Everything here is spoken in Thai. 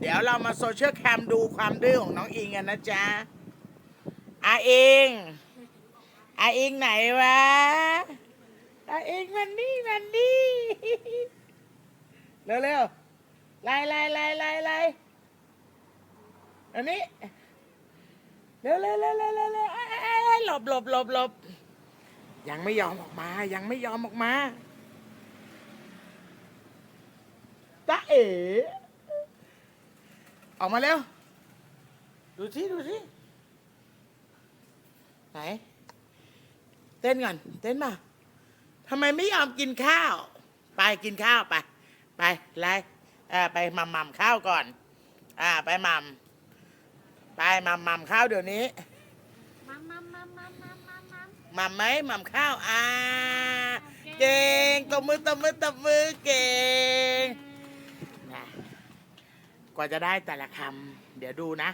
เดี๋ยวเรามาโซเชียลแคมดูความดื้อของน้องอิงกันนะจ๊ะอาอิงอาอิงไหนวะอาอิงมันนี่มันนี่เร็วเร็วๆไล่ไล่ไล่ไล่ไล่อันนี้เร็วเร็วเร็วเร็วเร็วเฮ้ยเอ้ยเอ้ยหลบหลบหลบหลบยังไม่ยอมออกมา ยังไม่ยอมออกมาตาเอ๋ ออกมาเร็ว ดูสิดูสิไหน เต้นก่อน เต้นมาทำไมไม่ยอมกินข้าว ไปกินข้าวไป ไปไล่เออไปมัมมัมข้าวก่อน อ่า ไปมัมไปมัมมัมข้าวเดี๋ยวนี้มัมมัมมัมมัมมัมมัมมัมมัมไหมมัมข้าวอ่า เก่งตบมือตบมือตบมือเก่งนะ กว่าจะได้แต่ละคำเดี๋ยวดูนะ